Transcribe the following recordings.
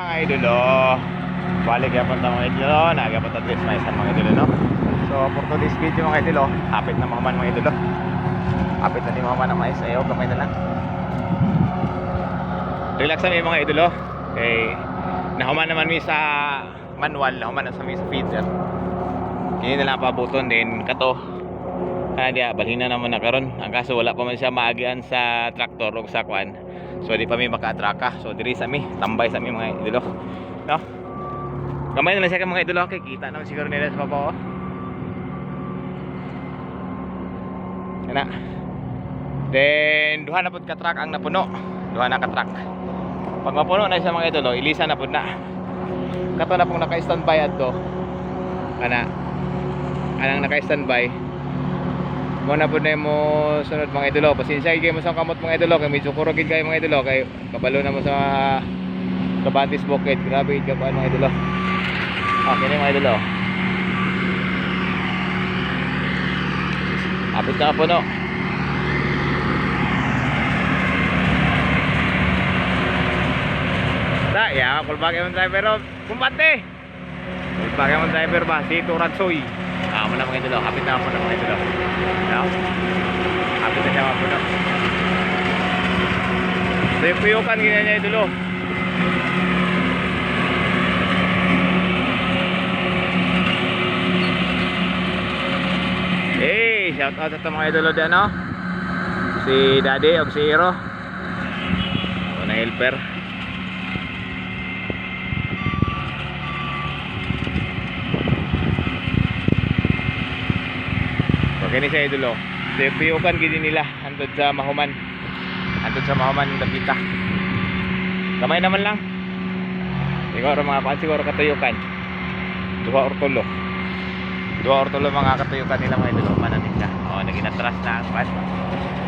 Mga idolo, balik yapon ta mga idolo, nagapon ta tres maisan mga idolo no. So for today's video mga idolo, hapit na mahuman mga idolo. Hapit na ni mahuman ang mais ayo, gamay na lang. Relax kami mga idolo. Okay, nahuman naman mi sa manual, nahuman na sa mi sa feeder. Kini na lang pabuton din kato. Kana dia balhin na naman na karon. Ang kaso wala pa man siya maagian sa traktor o sa kwan. So di pa mi maka-atraka. So diri sa mi, tambay sa mi mga idolo. No? Kamay na lang siya mga idolo. Okay, kita naman siguro nila sa baba. Oh. Kana. Then duha na pud ka truck ang napuno. Duha na ka truck. Pag mapuno na siya mga idolo, ilisa na pud na. Kato na pong naka-standby adto. Kana. Anang naka-standby. Mo na pud na mo sunod mga idolo. Pasensya kay mo sa kamot mga idolo kay medyo kurog gid kayo mga idolo kay kabalo na mo sa Kabatis Bukid. Grabe ka pa mga idolo. Okay na mga idolo. Apit ka po no. Ta, ya, kulbag yung driver ro. Kumbate. Kulbag yung driver ba si Turansoy. Mo na mga idolo. Kapit na ako na mga idolo. No? Kapit na siya mga puno. So yung puyukan ganyan niya idolo. Hey, shout out sa mga idolo dyan, no? Si Daddy o si Hiro. O na helper. Okay ni sa idolo. So yung puyukan gini nila antod sa Mahuman. Antod sa Mahuman Dapita. Kamay naman lang. Siguro mga pan siguro katuyukan. Duha or tulo. Duha or tulo mga katuyukan nila mga idolo mananin siya. O naginatras na ang pan.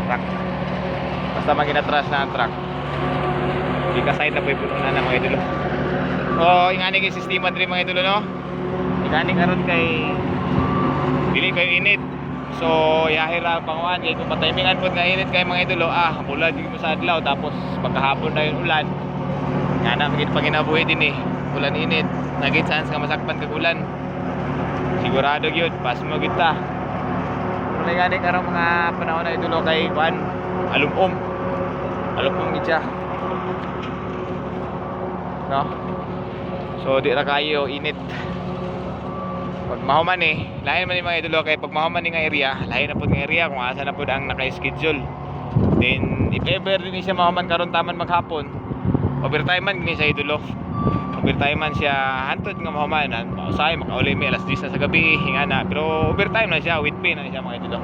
Truck. Basta maginatras na ang truck. Di ka side na po ipuno na mga idolo. O ingani kay sistema diri mga idolo no. Ingani karon kay dili kayo init. So yahira panguan kay kung patimingan pod nga init kay mga idolo ah gyud mo sa adlaw tapos pagkahapon na yung ulan. Nga na magit panginabuhi din eh. Ulan init. Nagit chance nga masakpan kag ulan. Sigurado gyud pas mo kita. Wala gani karong mga panahon na idolo kay kuan alumom. Alumom gid siya. No? So di ra kayo init. Pag mahuman eh, lain man yung mga idolo kay pag mahuman nga area, lain na po ng area kung asa na po ang naka-schedule. Then if ever din siya mahuman karon taman maghapon, overtime man gini sa idolo. Overtime man siya hantod nga mahuman, mausay makauli may alas 10 na sa gabi, hinga na. Pero overtime na siya, with pay na siya mga idolo.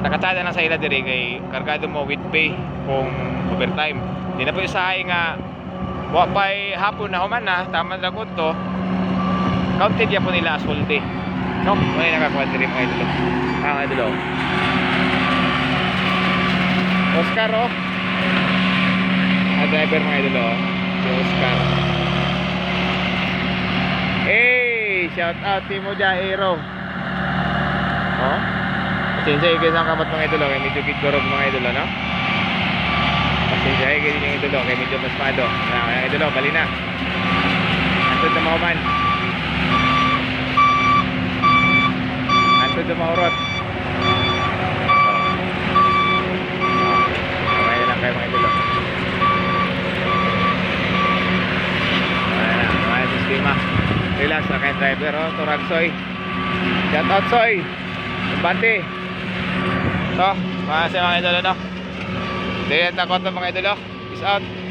Nakatada na sa ila diri kay kargado mo with pay kung overtime. Di na po isahay nga wa pay hapon na human na, taman lang to counted yan po nila as full day. No? May nakakuha din mga idolo. Ah, mga idolo. Oscar, oh. Ang driver mga idolo, oh. Si Oscar. Hey! Shout out Timo Jairo. Oh? Pasensya ikay sa kamot mga idolo. Kaya medyo kikorob mga idolo, no? Pasensya yung idolo. Kaya medyo maspado. Ah, mga idolo, bali na. Antod na mga man. Na maurot. Na lang kayo mga na, mga sistema. Relax na kayo driver, oh. Turag Soy. Shout out Soy. Kumbante. So, mga sa mga idolo, no? Dahil takot ng mga idolo. Peace out.